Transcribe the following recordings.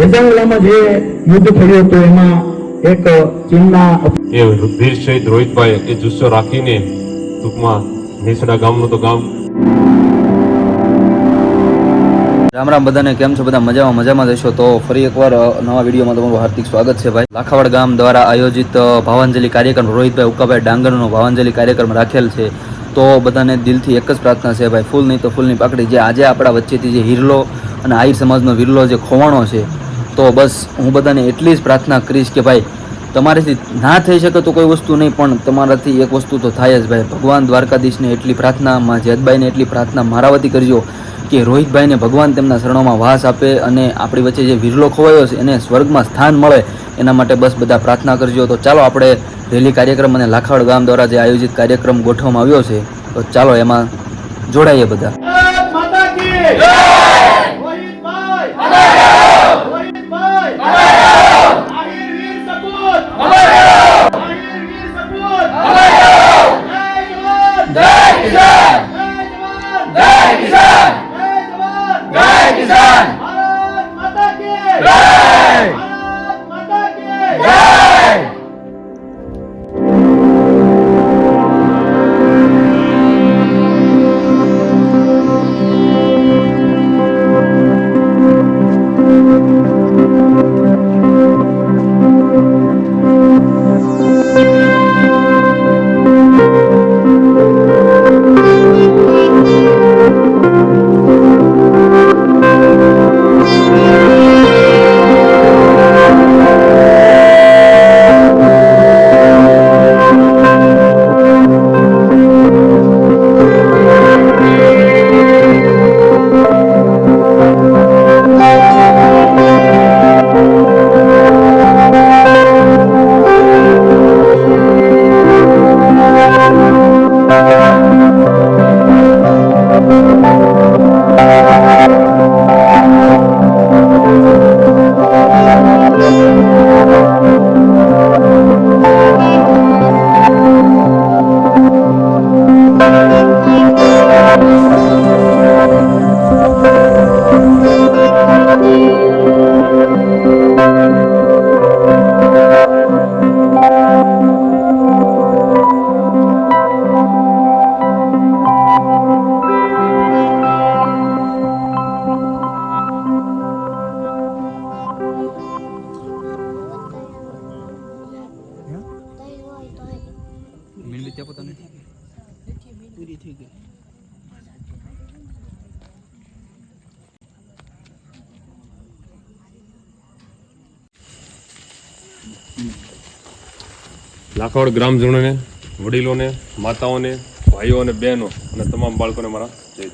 રજાંગલામાં જે યુદ્ધ થયું હતું એમાં એક ચીનના એ વીર શહીદ રોહિતભાઈ એ જુસ્સો રાખીને ટૂંકમાં નેસડા ગામનું તો ગામ. રામ રામ બધાને કેમ છો બધા? મજામાં મજામાં દેશો તો ફરી એકવાર નવા વિડીયોમાં તમારું હાર્દિક સ્વાગત છે ભાઈ. લાખાવાડ ગામ દ્વારા આયોજિત ભાવાંજલિ કાર્યક્રમ રોહિતભાઈ ઉકાભાઈ ડાંગરનો ભાવાંજલિ કાર્યક્રમ રાખેલ છે. તો બધાને દિલથી એક જ પ્રાર્થના છે ભાઈ, ફૂલ નહીં તો ફૂલની પાકડી. જે આજે આપણા વચ્ચેથી જે હિરલો અને આહિર સમાજનો વિરલો જે ખોવાણો છે, તો બસ હું બધાને એટલી જ પ્રાર્થના કરીશ કે ભાઈ તમારાથી ના થઈ શકે તો કોઈ વસ્તુ નહીં, પણ તમારાથી એક વસ્તુ તો થાય જ ભાઈ. ભગવાન દ્વારકાધીશને એટલી પ્રાર્થના માં જેદભાઈને એટલી પ્રાર્થના મારા વતી કરજો કે રોહિતભાઈને ભગવાન તેમના શરણોમાં વાસ આપે અને આપણી વચ્ચે જે વિરલો ખોવાયો છે, એને સ્વર્ગમાં સ્થાન મળે. એના માટે બસ બધા પ્રાર્થના કરજો. તો ચાલો આપણે રેલી કાર્યક્રમ અને લાખાવડ ગામ દ્વારા જે આયોજિત કાર્યક્રમ ગોઠવવામાં આવ્યો છે, તો ચાલો એમાં જોડાઈએ બધા. લાખોડ ગ્રામજનોને વડીલોને માતાઓને ભાઈઓ અને બહેનો અને તમામ બાળકોને મારા જય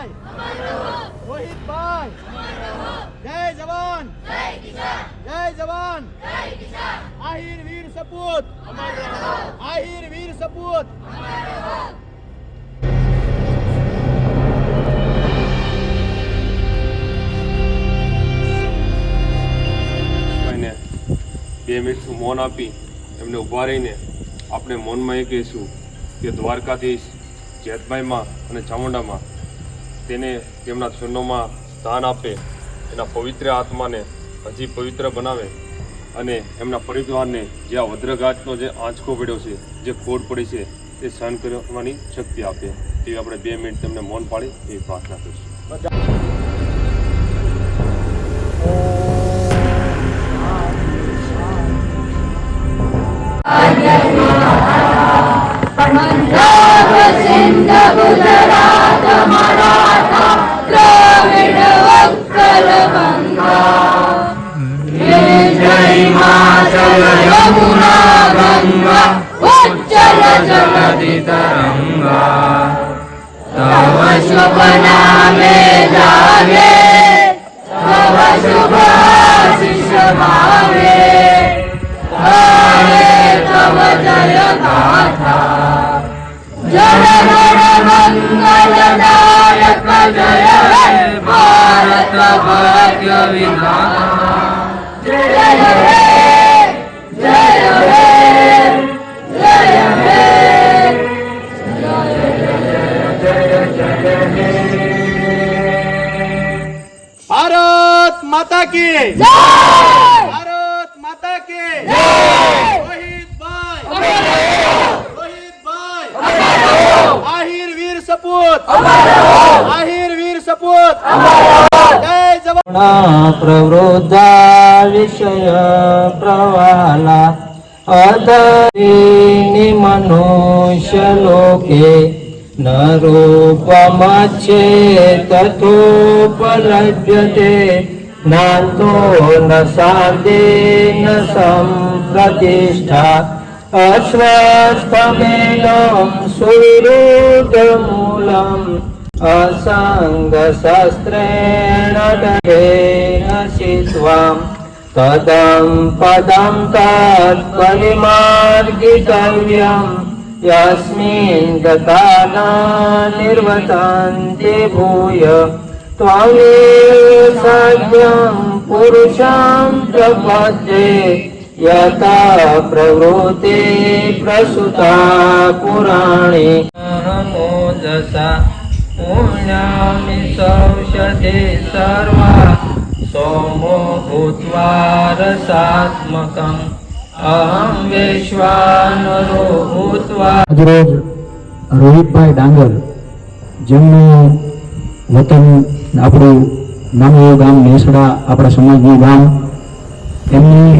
રોહિતભાઈ રોહિતભાઈ જય જવાન. જય જવાન. આહિર વીર સપૂત. આહિર વીર સપૂત. બે મિનિટનું મૌન આપી, એમને ઊભા રહીને આપણે મૌનમાં એ કહીશું કે દ્વારકાધીશ, જેતભાઈમાં અને ચામુંડામાં તેને તેમના ચરણોમાં સ્થાન આપે, એના પવિત્ર આત્માને હજી પવિત્ર બનાવે અને એમના પરિવારને જે આ વદ્રઘાતનો જે આંચકો પડ્યો છે, જે ખોડ પડી છે, તે સહન કરવાની શક્તિ આપે. તેવી આપણે બે મિનિટ તેમને મૌન પાડી, એવી પ્રાર્થના કરીશું. यमुना गङ्गा उज्जल जगदितरङ्गा तव शुभ नामे जागे तव जय भारत भाग्य विधाता जय जय ભારત માતા કી ભારત માતા કી રોહિતભાઈ રોહિતભાઈ આહિર વીર સપૂત આહિર વીર સપૂત જય જવાન પ્રવૃદ્ધા વિષય પ્રવાલા અધરિણી મનુષ્ય લોકે ન રૂપમચ્છે તથોપલભ્યતે નાતો ो न साधेन सम्प्रतिष्ठा। अश्वस्थमेन सुरोगमूलम् असङ्गशस्त्रेण नरेण शि त्वम् पदम् पदं तात्परिमार्गितव्यम् यस्मिन् गताना निर्वतान् दे भूय। त्वामेव साध्यं पुरुषं प्रपद्ये यथा प्रवृते प्रसुता पुराणे। मोजसा पुण्यामि सौषधे सर्वा सोमो भूत्वा रसात्मकम्। अहं विश्वानरो भूत्वा। रोहितभाई डांगर ज्यांनी વતન આપણું નાનું ગામ નેસડા આપણા સમાજનું ગામ, એમની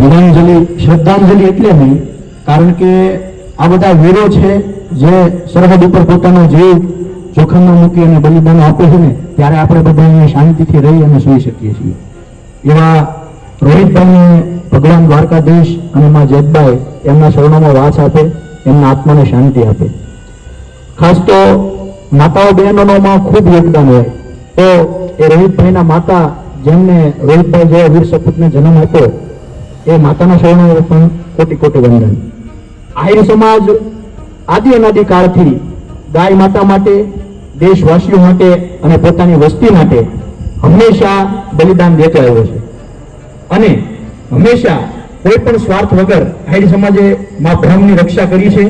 વિરાંજલિ શ્રદ્ધાંજલિ એટલે નહીં, કારણ કે આ બધા વીરો છે જે સરહદ ઉપર પોતાનો જીવ જોખમમાં મૂકી અને બલિદાન આપે છે ને, ત્યારે આપણે બધા અહીંયા શાંતિથી રહી અને સુઈ શકીએ છીએ. એવા રોહિતભાઈને ભગવાન દ્વારકાધીશ અને માં જેતભાઈ એમના શરણોમાં વાસ આપે, એમના આત્માને શાંતિ આપે. ખાસ તો માતાઓ બહેનોમાં ખૂબ યોગદાન હોય. તો એ રોહિતભાઈના માતા જેમને રોહિતભાઈ જેવા વીર સપૂતને જન્મ આપ્યો, એ માતાના શરણોએ પણ કોટી કોટી વંદન. આહિર સમાજ આદિ અનાદિ કાળથી ગાય માતા માટે, દેશવાસીઓ માટે અને પોતાની વસ્તી માટે હંમેશા બલિદાન દેતો આવ્યો છે. અને હંમેશા કોઈ પણ સ્વાર્થ વગર આહિર સમાજે મા બ્રહ્મની રક્ષા કરી છે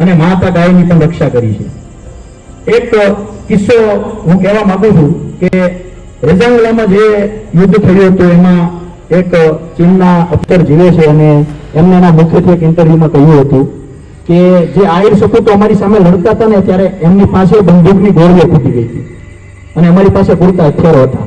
અને માતા ગાયની પણ રક્ષા કરી છે. એક કિસ્સો હું કહેવા માંગુ છું કે રેજાંગલામાં જે યુદ્ધ થયું હતું, એમાં એક ચીનના અફસર જીવે છે અને એમને એના મુખ્યત્વે એક ઇન્ટરવ્યુમાં કહ્યું હતું કે જે આયર સપૂતો અમારી સામે લડતા હતા ને, ત્યારે એમની પાસે બંદૂકની ગોળીઓ ફૂટી ગઈ હતી અને અમારી પાસે પૂરતા હથિયારો હતા.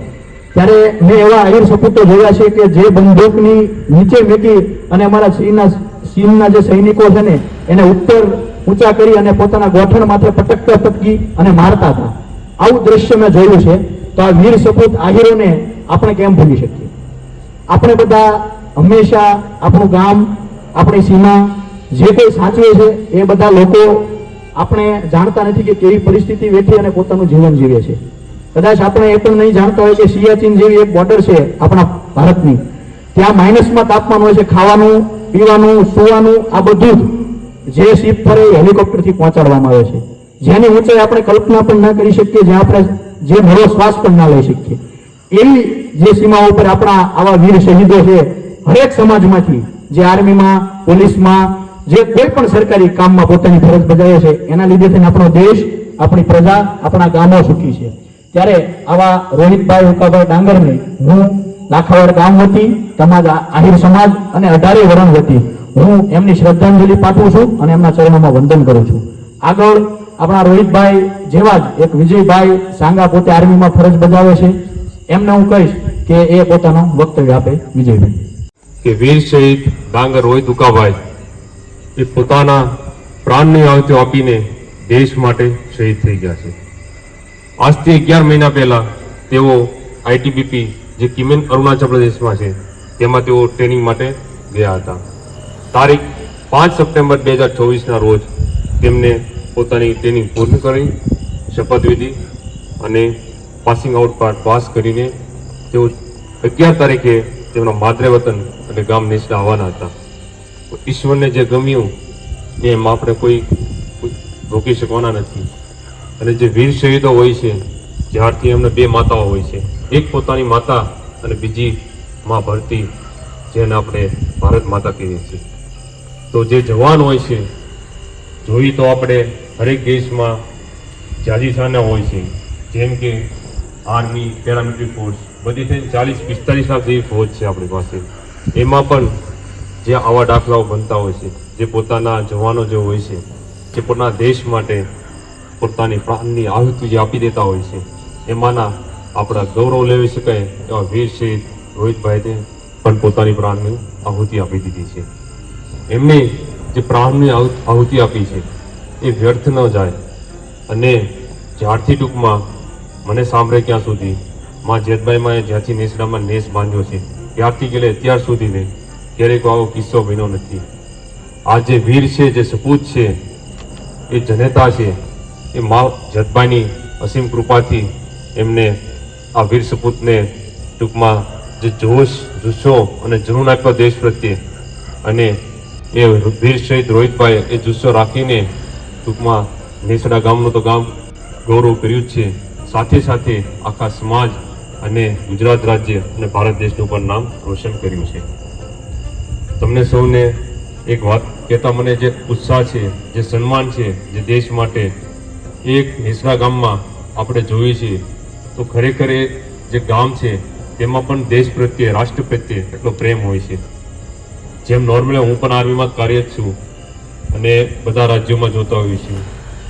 ત્યારે મેં એવા આયર સપૂતો જોયા છે કે જે બંદૂકની નીચે મેકી અને અમારા ચીનના ચીનના જે સૈનિકો છે ને, એને ઉપર ઊંચા કરી અને પોતાના ગોઠણ માથે પટકતા પટકી અને મારતા હતા. આવું દ્રશ્ય મેં જોયું છે. તો આ વીર સપૂત આહિરોને આપણે કેમ ભૂલી શકીએ? આપણે બધા હંમેશા આપણું ગામ, આપણી સીમા, જે કોઈ સાચવે છે, એ બધા લોકો આપણે જાણતા નથી કે કેવી પરિસ્થિતિ વેઠી અને પોતાનું જીવન જીવે છે. કદાચ આપણે એ પણ નહીં જાણતા હોય કે સિયાચીન જેવી એક બોર્ડર છે આપણા ભારતની. ત્યાં માઇનસમાં તાપમાન હોય છે, ખાવાનું, પીવાનું, સુવાનું, આ બધું જ. જે શિપ પર હેલિકોપ્ટરથી પહોંચાડવામાં આવે છે. જેની ઊંચાઈ આપણે કલ્પના પણ ના કરી શકીએ, જે આપણે જે નવો શ્વાસ પણ ના લઈ શકીએ. એવી જે સીમાઓ પર આપણા આવા વીર શહીદો છે, હરેક સમાજમાંથી, જે આર્મીમાં, પોલીસમાં, જે કોઈ પણ સરકારી કામમાં પોતાની ફરજ બજાવે છે, એના લીધે થઈને આપણો દેશ, આપણી પ્રજા, આપણા ગામો સુખી છે. ત્યારે આવા રોહિતભાઈ ઉકાભાઈ ડાંગરને હું લાખાવાડ ગામ વતી તમારા આહિર સમાજ અને અઢારે વરણ વતી હું એમની શ્રદ્ધાંજલિ પાઠવું છું અને એમના ચરણોમાં વંદન કરું છું. આગળ આપણા રોહિતભાઈ જેવા જ એક વિજયભાઈ સાંગા પોતે આર્મીમાં ફરજ બજાવે છે. એમને હું કહીશ કે એ પોતાનો વક્તવ્ય આપે વિજયભાઈ. કે વીર શહીદ ડાંગર રોહિત ઉકાભાઈ, એ પોતાના પ્રાણની આહુતિ આપીને દેશ માટે શહીદ થઈ ગયા છે. આજથી અગિયાર મહિના પહેલા તેઓ આઈટીબીપી જે કિમેન અરુણાચલ પ્રદેશમાં છે, તેમાં તેઓ ટ્રેનિંગ માટે ગયા હતા. તારીખ પાંચ સપ્ટેમ્બર બે હજાર ચોવીસના રોજ તેમને પોતાની ટ્રેનિંગ પૂર્ણ કરી શપથવિધિ અને પાસિંગ આઉટ પાર્ટ પાસ કરીને તેઓ અગિયાર તારીખે તેમના માતૃ વતન અને ગામ નેસડા આવવાના હતા. ઈશ્વરને જે ગમ્યું એમ આપણે કોઈ રોકી શકવાના નથી. અને જે વીર શહીદો હોય છે જ્યારથી એમને બે માતાઓ હોય છે, એક પોતાની માતા અને બીજી મા ભરતી, જેને આપણે ભારત માતા કહીએ છીએ. તો જે જવાન હોય છે, જોઈ તો આપણે હરેક દેશમાં જાજીસાના હોય છે. જેમ કે આર્મી, પેરામિલિટરી ફોર્સ, બધી થઈને ચાલીસ પિસ્તાલીસ લાખ જેવી ફોજ છે આપણી પાસે. એમાં પણ જે આવા દાખલાઓ બનતા હોય છે, જે પોતાના જવાનો જે હોય છે, જે પોતાના દેશ માટે પોતાની પ્રાણની આહુતિ જે આપી દેતા હોય છે, એમાંના આપણા ગૌરવ લેવી શકાય એવા વીર શહીદ રોહિતભાઈને પણ પોતાની પ્રાણની આહુતિ આપી દીધી છે. એમને જે પ્રાણની આહુતિ આપી છે, એ વ્યર્થ ન જાય. અને જ્યારથી ટૂંકમાં મને સાંભળે ક્યાં સુધી, માં જેતબાઈમાં જ્યાંથી નેસડામાં નેસ બાંધ્યો છે, ત્યારથી ગયેલે અત્યાર સુધીને ક્યારેક આવો કિસ્સો બન્યો નથી. આ જે વીર છે, જે સપૂત છે, એ જનેતા છે, એ મા જતભાઈની અસીમ કૃપાથી એમને આ વીર સપૂતને ટૂંકમાં જે જોશ, જુસ્સો અને જનૂન આપ્યો દેશ પ્રત્યે અને એ વીર શહીદ રોહિતભાઈ એ જુસ્સો રાખીને ટૂંકમાં નેસડા ગામનું તો ગામ ગૌરવ કર્યું જ છે. સાથે સાથે આખા સમાજ અને ગુજરાત રાજ્ય અને ભારત દેશનું પણ નામ રોશન કર્યું છે. તમને સૌને એક વાત કહેતા મને જે ઉત્સાહ છે, જે સન્માન છે, જે દેશ માટે એક નેસડા ગામમાં આપણે જોઈએ છીએ, તો ખરેખર જે ગામ છે, તેમાં પણ દેશ પ્રત્યે, રાષ્ટ્ર પ્રત્યે એટલો પ્રેમ હોય છે. જેમ નોર્મલી હું પણ આર્મીમાં કાર્ય છું અને બધા રાજ્યોમાં જોતા હોઈએ છીએ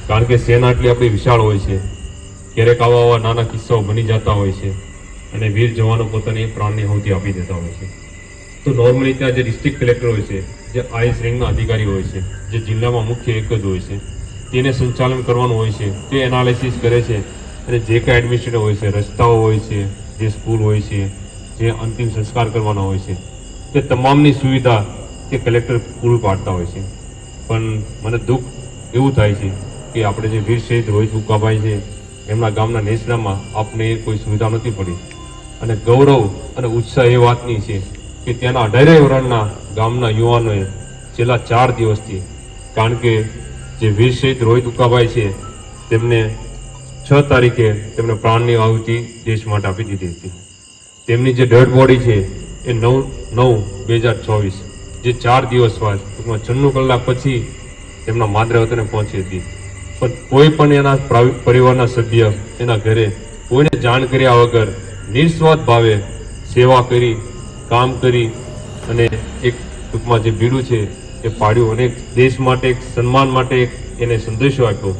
કારણ કે સેના આટલી આપણી વિશાળ હોય છે. ક્યારેક આવા આવા નાના કિસ્સાઓ બની જતા હોય છે અને વીર જવાનો પોતાની પ્રાણની આહુતિ આપી દેતા હોય છે. તો નોર્મલી ત્યાં જે ડિસ્ટ્રિક્ટ કલેક્ટર હોય છે, જે આઈએસ રેન્કના અધિકારી હોય છે, જે જિલ્લામાં મુખ્ય એક જ હોય છે, તેને સંચાલન કરવાનું હોય છે, તે એનાલિસિસ કરે છે અને જે કાંઈ એડમિનિસ્ટ્રેટર હોય છે, રસ્તાઓ હોય છે, જે સ્કૂલ હોય છે, જે અંતિમ સંસ્કાર કરવાના હોય છે તે તમામની સુવિધા તે કલેક્ટર પૂરું પાડતા હોય છે. પણ મને દુઃખ એવું થાય છે કે આપણે જે વીર શહીદ રોહિત બુકાભાઈ છે, એમના ગામના નેસડામાં આપને કોઈ સુવિધા નથી પડી. અને ગૌરવ અને ઉત્સાહ એ વાતની છે કે ત્યાંના અઢારે વરણના ગામના યુવાનોએ છેલ્લા ચાર દિવસથી, કારણ કે જે વીર શહીદ રોહિત ઉકાભાઈ છે, તેમને છ તારીખે તેમને પ્રાણની આહુતિ દેશ માટે આપી દીધી હતી. તેમની જે ડેડ બોડી છે એ નવ નવ બે હજાર ચોવીસ, જે ચાર દિવસ બાદ, ટૂંકમાં છન્નું કલાક પછી તેમના માદરે પહોંચી હતી. પણ કોઈ પણ એના પ્રાવ- પરિવારના સભ્ય એના ઘરે કોઈને જાણ કર્યા વગર નિસ્વાર્થ ભાવે સેવા કરી, કામ કરી અને એક ટૂંકમાં જે બીડું છે એ પાડ્યું અને દેશ માટે એક સન્માન માટે એક એને સંદેશો આપ્યો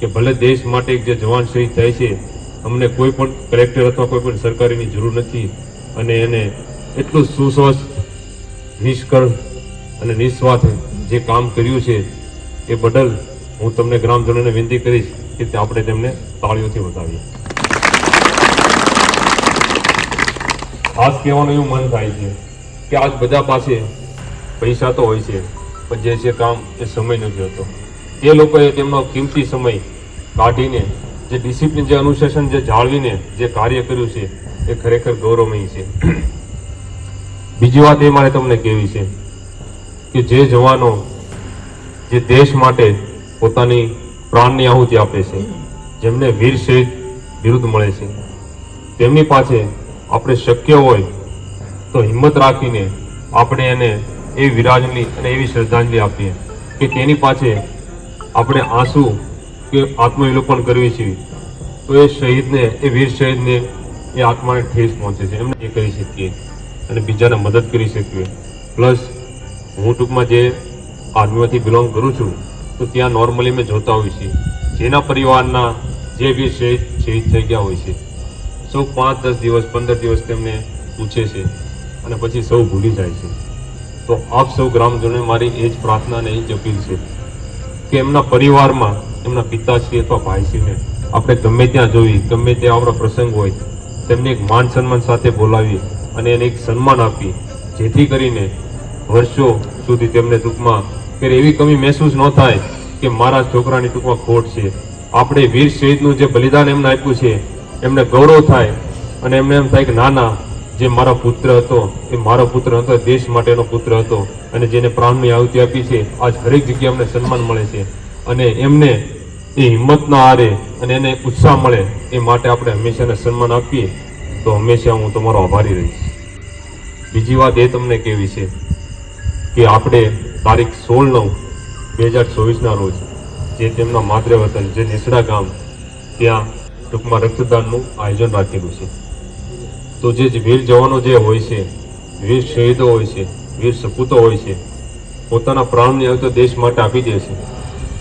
કે ભલે દેશ માટે જે જવાન શહીદ થાય છે, અમને કોઈ પણ કલેક્ટર અથવા કોઈ પણ સરકારીની જરૂર નથી અને એને એટલું સુસ્વસ્થ, નિષ્કળ અને નિસ્વાર્થ જે કામ કર્યું છે, એ બદલ હું તમને ગ્રામજનોને વિનંતી કરીશ કે આપણે તેમને તાળીઓથી બતાવીએ ખાસ કહેવાનું એવું મન થાય છે કે આજ બધા પાસે પૈસા તો હોય છે, પણ જે છે કામ એ સમય નથી હોતો. એ લોકોએ તેમનો કિંમતી સમય કાઢીને જે ડિસિપ્લિન, જે અનુશાસન, જે જાળવીને જે કાર્ય કર્યું છે, એ ખરેખર ગૌરવમય છે. બીજી વાત એ મારે તમને કહેવી છે કે જે જવાનો જે દેશ માટે પોતાની પ્રાણની આહુતિ આપે છે, જેમને વીર શહીદ બિરુદ મળે છે, તેમની પાસે આપણે શક્ય હોય તો હિંમત રાખીને આપણે એને એ વિરાજની અને એવી શ્રદ્ધાંજલિ આપીએ કે તેની પાસે આપણે આંસુ કે આત્મવિલોપન કરવી છે તો એ શહીદને, એ વીર શહીદને એ આત્માને ઠેસ પહોંચે છે. એમને એ કરી શકીએ. અને બીજાને મદદ કરી શકીએ. પ્લસ હું ટૂંકમાં જે આર્મીમાંથી બિલોંગ કરું છું, તો ત્યાં નોર્મલી મેં જોતા હોઈએ છીએ. જેના પરિવારના જે બી શહીદ થઈ ગયા હોય છે. સૌ પાંચ, દસ દિવસ, પંદર દિવસ તેમને પૂછે છે અને પછી સૌ ભૂલી જાય છે. તો આપ સૌ ગ્રામજનોને મારી એ જ પ્રાર્થના અને એ જ અપીલ છે કે એમના પરિવારમાં, એમના પિતાશ્રી અથવા ભાઈશ્રીને આપણે ગમે ત્યાં જોઈ ગમે ત્યાં આપણો પ્રસંગ હોય, તેમને એક માન સન્માન સાથે બોલાવી અને એને એક સન્માન આપી. જેથી કરીને વર્ષો સુધી તેમને ટૂંકમાં કે એવી કમી મહેસૂસ ન થાય કે મારા છોકરાની ટૂંકમાં ખોટ છે. આપણે વીર શહીદનું જે બલિદાન એમને આપ્યું છે, એમને ગૌરવ થાય અને એમને એમ થાય કે ના ના, જે મારો પુત્ર હતો, એ મારો પુત્ર હતો દેશ માટેનો પુત્ર હતો અને જેને પ્રાણની આહુતિ આપી છે, આજ હરેક જગ્યાએ અમને સન્માન મળે છે. અને એમને એ હિંમત ના હારે અને એને ઉત્સાહ મળે એ માટે આપણે હંમેશાને સન્માન આપીએ. તો હંમેશા હું તમારો આભારી રહીશ. બીજી વાત એ તમને કેવી છે કે આપણે તારીખ સોળ નવ બે હજાર ચોવીસના રોજ જે તેમના માતૃ વતન જે નિસડા ગામ, ત્યાં ટૂંકમાં રક્તદાનનું આયોજન રાખેલું છે. તો જે વીર જવાનો જે હોય છે, વીર શહીદો હોય છે, વીર સપૂતો હોય છે, પોતાના પ્રાણને હવે દેશ માટે આપી દે છે.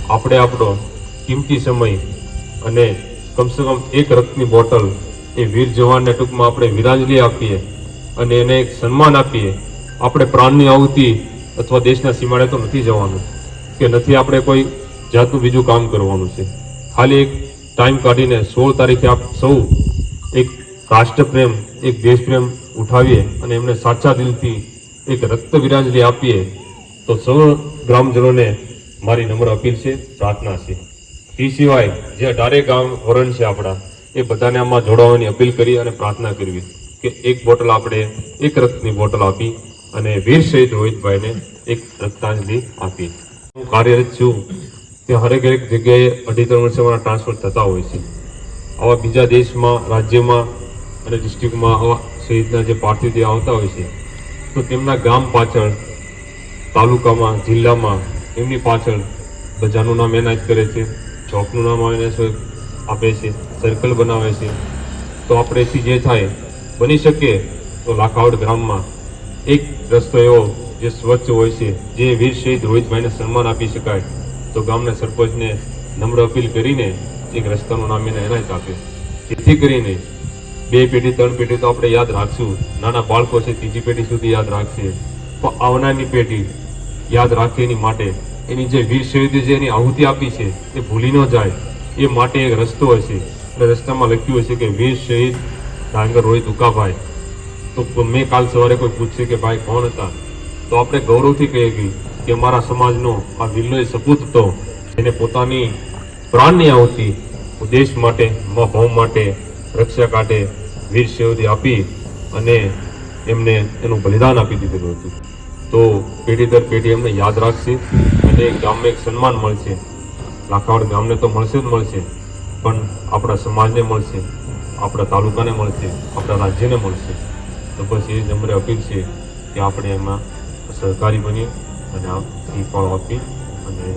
આપણે આપણો કિંમતી સમય અને કમસે કમ એક રક્તની બોટલ એ વીર જવાનને ટૂંકમાં આપણે વિરાંજલી આપીએ અને એને એક સન્માન આપીએ. આપણે પ્રાણની આહુતિ અથવા દેશના સીમાડે તો નથી જવાનું, કે નથી આપણે કોઈ જાતનું બીજું કામ કરવાનું છે. ખાલી એક ટાઈમ કાઢીને સોળ તારીખે આપ સૌ એક રાષ્ટ્રપ્રેમ, એક દેશપ્રેમ ઉઠાવીએ અને એમને સાચા દિલથી એક રક્ત વિરાંજલી આપીએ, તો સૌ ગ્રામજનોને મારી નમ્ર અપીલ છે, પ્રાર્થના છે. એ સિવાય જે અઢારે ગામ વરણ છે આપણા એ બધાને આમાં જોડાવાની અપીલ કરી અને પ્રાર્થના કરવી કે એક બોટલ આપણે એક રક્તની બોટલ આપી અને વીર શહીદ રોહિતભાઈને એક રક્તાંજલિ આપી. હું કાર્યરત છું. કે હરેક હરેક જગ્યાએ અઢી ત્રણ વર્ષે મારા ટ્રાન્સફર થતા હોય છે. આવા બીજા દેશમાં, રાજ્યમાં અને ડિસ્ટ્રિક્ટમાં આવા શહીદના જે પાર્થિવ દેહ આવતા હોય છે, તો તેમના ગામ પાછળ, તાલુકામાં, જિલ્લામાં એમની પાછળ બજારનું નામ એનાયત કરે છે, ચોકનું નામ એને આપે છે. સર્કલ બનાવે છે. તો આપણે એથી જે થાય, બની શકે તો લાખાવડ ગ્રામમાં એક રસ્તો એવો જે સ્વચ્છ હોય છે, જે વીર શહીદ રોહિતભાઈને સન્માન આપી શકાય. તો ગામના સરપંચને નમ્ર અપીલ કરીને એક રસ્તાનું નામ એને એનાયત આપે. જેથી કરીને બે પેઢી, ત્રણ પેઢી તો આપણે યાદ રાખશું. નાના બાળકો છે, ત્રીજી પેઢી સુધી યાદ રાખશે. પણ આવનારની પેઢી યાદ રાખે એની માટે એની જે વીર શહીદે જે એની આહુતિ આપી છે, એ ભૂલી ન જાય. એ માટે એક રસ્તો હશે. રસ્તામાં લખ્યું હશે કે વીર શહીદ ડાંગર રોહિત ઉકાભાઈ. તો મેં કાલ સવારે કોઈ પૂછશે કે ભાઈ કોણ હતા? તો આપણે ગૌરવથી કહીએ કે અમારા સમાજનો આ એ સપૂત હતો. એને પોતાની પ્રાણની આહુતિ દેશ માટે મા માટે રક્ષા કાઢે વીર શહીદી આપી અને એમને એનું બલિદાન આપી દીધેલું હતું. તો પેઢી દર પેઢી એમને યાદ રાખશે અને ગામને એક સન્માન મળશે. લાખાવડ ગામને તો મળશે જ મળશે. પણ આપણા સમાજને મળશે આપણા તાલુકાને મળશે આપણા રાજ્યને મળશે. તો બસ એ જ અમારે અપીલ છે કે આપણે એમાં સહકારી બનીએ અને આ શીખવાડો આપી અને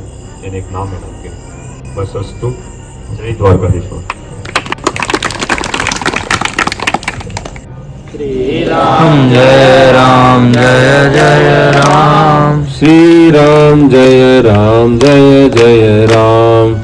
એને એક નામ એનામ કરીએ. બસ અસ્તુ. જય દ્વારકાધીશ્વર રામ જય રામ જય જય રામ. શ્રી રામ જય રામ જય જય રામ.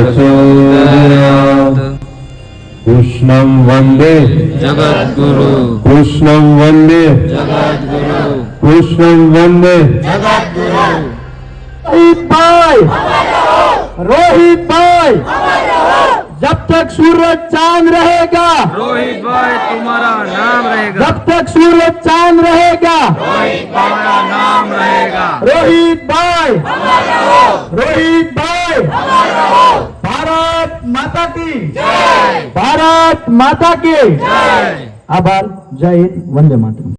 प्रचोदयात् कृष्णं वंदे। जगद्गुरु। कृष्णं वंदे। जगद्गुरु। कृष्णं वंदे। जगद्गुरु। भाई रोहित भाई जब तक सूरज चाँद रहेगा। रोहित भाई तुम्हारा नाम रहेगा। जब तक सूरज चाँद रहेगा। रोहित तुम्हारा नाम रहेगा। रोहित भाई। रोहित भाई। ભારત માતા કી. જય. ભારત માતા કી. જય. આભાર. જય હિન્દ. વંદે માતરમ.